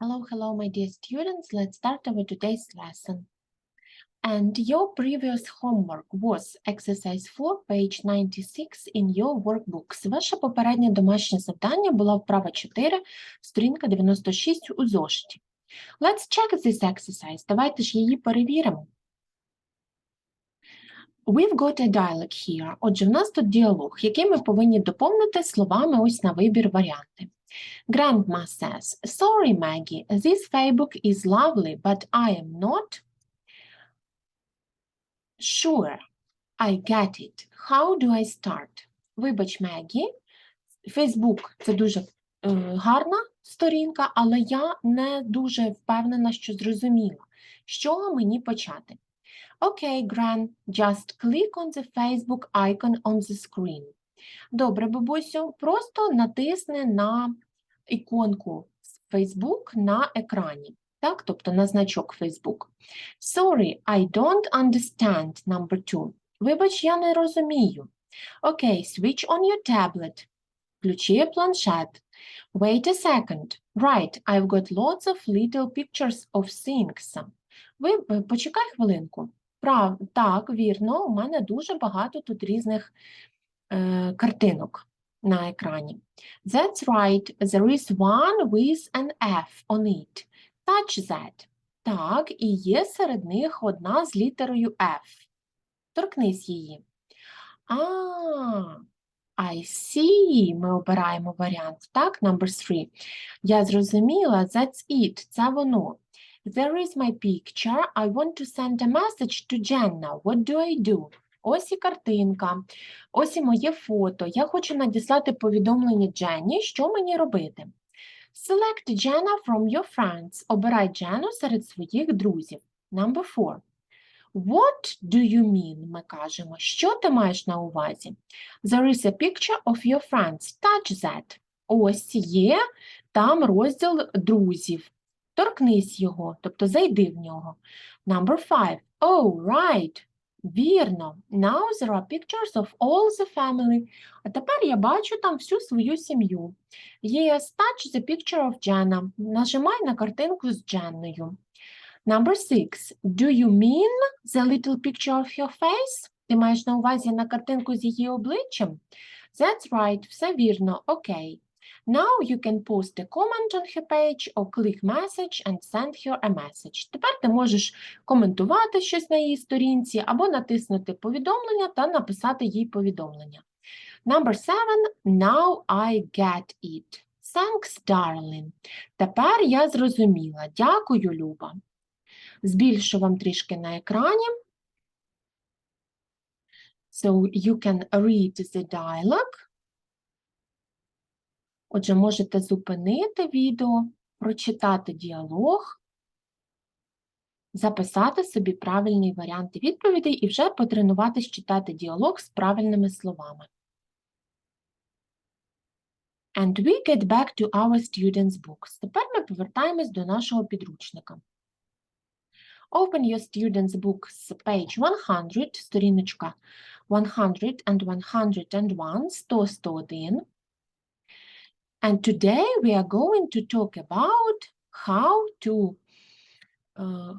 Hello, hello, my dear students. Let's start our today's lesson. And your previous homework was exercise 4, page 96 in your workbooks. Ваше попереднє домашнє завдання було вправа 4, сторінка 96 у зошиті. Let's check this exercise. Давайте ж її перевіримо. We've got a dialogue here. Отже, в нас тут діалог, який ми повинні доповнити словами ось на вибір варіанти. Grandma says, Sorry, Maggie, this Facebook is lovely, but I am not sure I get it. How do I start? Вибач, Мегі, Facebook – це дуже е, гарна сторінка, але я не дуже впевнена, що зрозуміла. Чого мені почати? Окей, Gran, just click on the Facebook icon on the screen. Добре, бабусю, просто натисни на іконку Facebook на екрані, так? тобто на значок Facebook. Sorry, I don't understand number two. Вибач, я не розумію. Окей, switch on your tablet. Включи планшет. Wait a second. Right, I've got lots of little pictures of things. Ви почекай хвилинку. Прав, так, вірно, у мене дуже багато тут різних картинок на екрані. That's right, there is one with an F on it. Touch that. Так, і є серед них одна з літерою F. Торкнись її. А, I see. Ми обираємо варіант. Так, number three. Я зрозуміла, that's it. Це воно. There is my picture. I want to send a message to Jenna. What do I do? Ось і картинка. Ось і моє фото. Я хочу надіслати повідомлення Дженні. Що мені робити? Select Jenna from your friends. Обирай Джену серед своїх друзів. Number four. What do you mean? Ми кажемо. Що ти маєш на увазі? There is a picture of your friends. Touch that. Ось є там розділ друзів. Торкнись його, тобто зайди в нього. Number five. Oh, right. Вірно. Now there are pictures of all the family. А тепер я бачу там всю свою сім'ю. Yes, touch the picture of Jenna. Нажимай на картинку з Дженною. Number six. Do you mean the little picture of your face? Ти маєш на увазі на картинку з її обличчям? That's right. Все вірно. Окей. Now you can post a comment on her page or click message and send her a message. Тепер ти можеш коментувати щось на її сторінці або натиснути повідомлення та написати їй повідомлення. Number seven. Now I get it. Thanks, darling. Тепер я зрозуміла. Дякую, Люба. Збільшу вам трішки на екрані. So you can read the dialogue. Отже, можете зупинити відео, прочитати діалог, записати собі правильні варіанти відповідей і вже потренуватись читати діалог з правильними словами. And we get back to our students' books. Тепер ми повертаємось до нашого підручника. Open your students' books, page 100, сторіночка 100 and 101, 100, 101. And today we are going to talk about how to uh,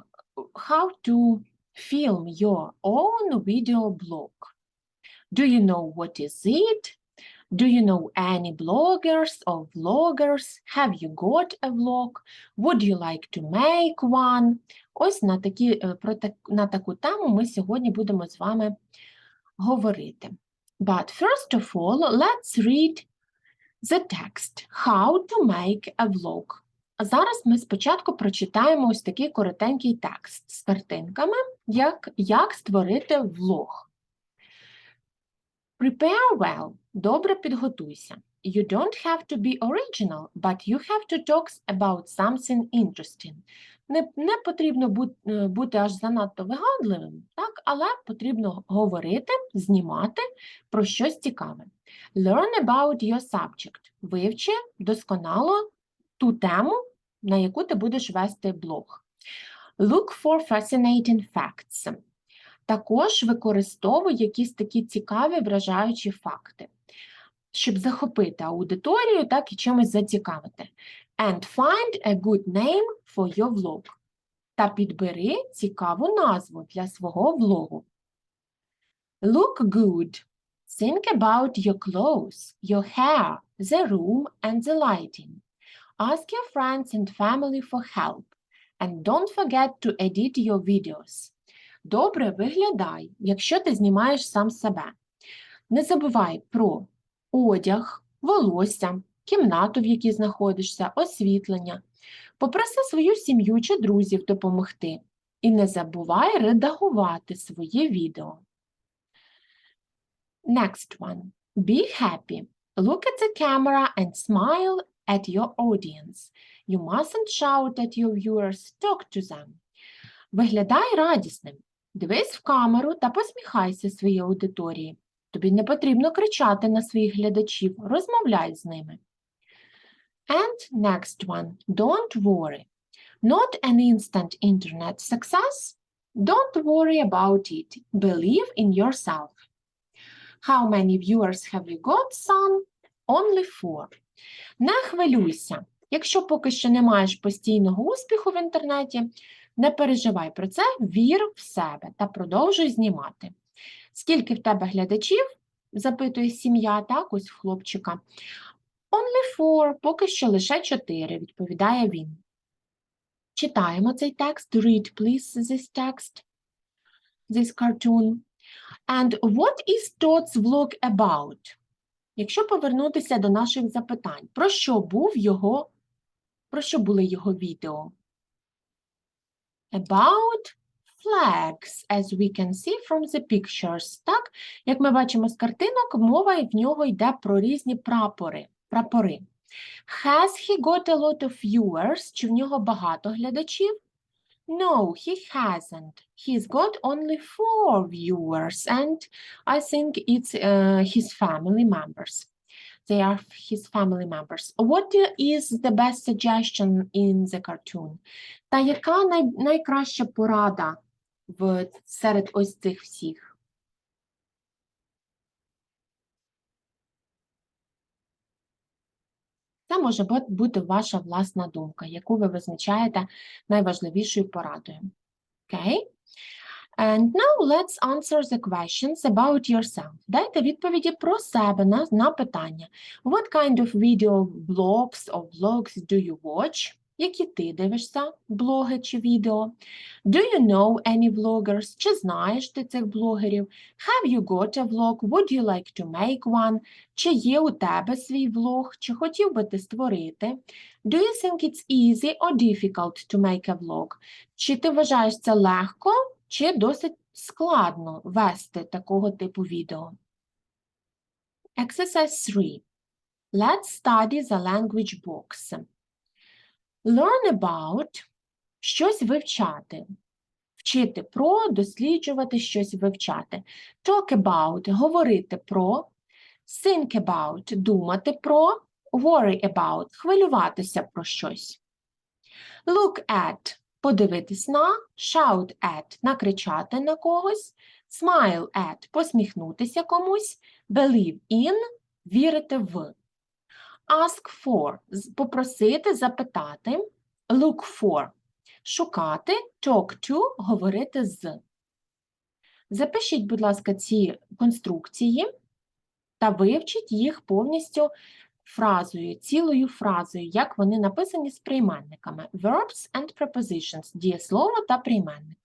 how to film your own video blog. Do you know what is it? Do you know any bloggers or vloggers? Have you got a vlog? Would you like to make one? Ось на, такі, е, про так, на таку тему ми сьогодні будемо з вами говорити. But first of all, let's read The text How to make a vlog. Зараз ми спочатку прочитаємо ось такий коротенький текст з картинками, як, як створити влог. Prepare well. Добре підготуйся. You don't have to be original, but you have to talk about something interesting. Не, не потрібно бути, бути аж занадто вигадливим, так? але потрібно говорити, знімати про щось цікаве. Learn about your subject. Вивчи досконало ту тему, на яку ти будеш вести блог. Look for fascinating facts. Також використовуй якісь такі цікаві, вражаючі факти, щоб захопити аудиторію, так і чимось зацікавити. And find a good name for your vlog. Та підбери цікаву назву для свого влогу. Look good. Think about your clothes, your hair, the room, and the lighting. Ask your friends and family for help. And don't forget to edit your videos. Добре виглядай, якщо ти знімаєш сам себе. Не забувай про одяг, волосся, кімнату, в якій знаходишся, освітлення. Попроси свою сім'ю чи друзів допомогти. І не забувай редагувати своє відео. Next one. Be happy. Look at the camera and smile at your audience. You mustn't shout at your viewers, talk to them. Виглядай радісним. Дивись в камеру та посміхайся своїй аудиторії. Тобі не потрібно кричати на своїх глядачів, розмовляй з ними. And next one. Don't worry. Not an instant internet success? Don't worry about it. Believe in yourself. How many viewers have you got, son? Only four. Не хвилюйся. Якщо поки що не маєш постійного успіху в інтернеті, не переживай про це, вір в себе та продовжуй знімати. Скільки в тебе глядачів? запитує сім'я, так, ось в хлопчика. Only four, поки що лише чотири, відповідає він. Читаємо цей текст. Read, please, this text, this cartoon. And what is Todd's vlog about? Якщо повернутися до наших запитань, про що був його, про що були його відео? About flags, as we can see from the pictures. Так, як ми бачимо з картинок, мова в нього йде про різні прапори. прапори. Has he got a lot of viewers? Чи в нього багато глядачів? No, he hasn't. He's got only four viewers, and I think it's uh, his family members. They are his family members. What is the best suggestion in the cartoon? Та яка най, найкраща порада в, серед ось цих всіх? Це може бути ваша власна думка, яку ви визначаєте найважливішою порадою. Okay? And now let's answer the questions about yourself. Дайте відповіді про себе на, на питання. What kind of video blogs or vlogs do you watch? Які ти дивишся, блоги чи відео? Do you know any vloggers? Чи знаєш ти цих блогерів? Have you got a vlog? Would you like to make one? Чи є у тебе свій влог? Чи хотів би ти створити? Do you think it's easy or difficult to make a vlog? Чи ти вважаєш це легко, чи досить складно вести такого типу відео? Exercise 3. Let's study the language box. Learn about – щось вивчати. Вчити про, досліджувати, щось вивчати. Talk about – говорити про. Think about – думати про. Worry about – хвилюватися про щось. Look at – подивитись на. Shout at – накричати на когось. Smile at – посміхнутися комусь. Believe in – вірити в. Ask for – попросити, запитати. Look for – шукати. Talk to – говорити з. Запишіть, будь ласка, ці конструкції та вивчіть їх повністю фразою, цілою фразою, як вони написані з прийменниками. Verbs and prepositions – дієслово та прийменник.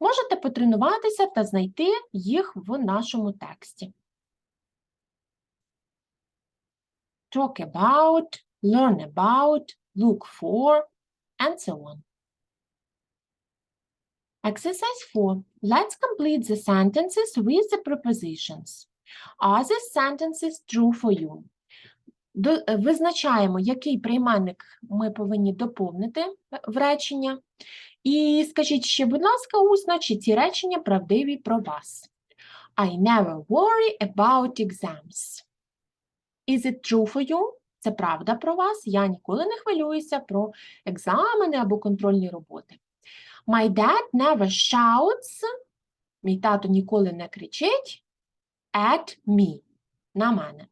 Можете потренуватися та знайти їх в нашому тексті. Talk about, learn about, look for, and so on. Exercise 4. Let's complete the sentences with the prepositions. Are the sentences true for you? Е, Визначаємо, який прийменник ми повинні доповнити е, в речення. І скажіть ще, будь ласка, усно, чи ці речення правдиві про вас. I never worry about exams. Is it true for you? Це правда про вас. Я ніколи не хвилююся про екзамени або контрольні роботи. My dad never shouts. Мій тато ніколи не кричить at me. На мене.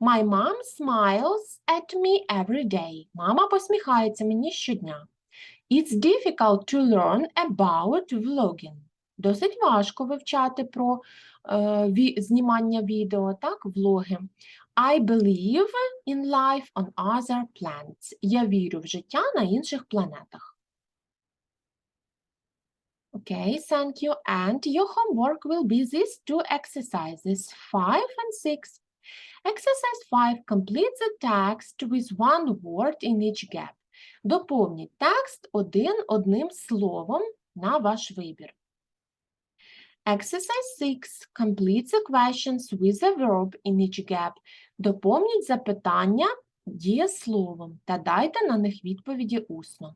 My mom smiles at me every day. Мама посміхається мені щодня. It's difficult to learn about vlogging. Досить важко вивчати про е, знімання відео, так, влоги. I believe in life on other planets. Я вірю в життя на інших планетах. Okay, thank you. And your homework will be these two exercises, 5 and 6. Exercise 5. Complete the text with one word in each gap. Доповніть текст один одним словом на ваш вибір. Exercise 6. Complete the questions with a verb in each gap. Доповніть запитання дієсловом та дайте на них відповіді усно.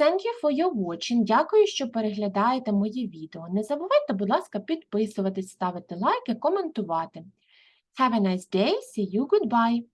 Thank you for your watching. Дякую, що переглядаєте мої відео. Не забувайте, будь ласка, підписуватись, ставити лайки, коментувати. Have a nice day. See you. Goodbye.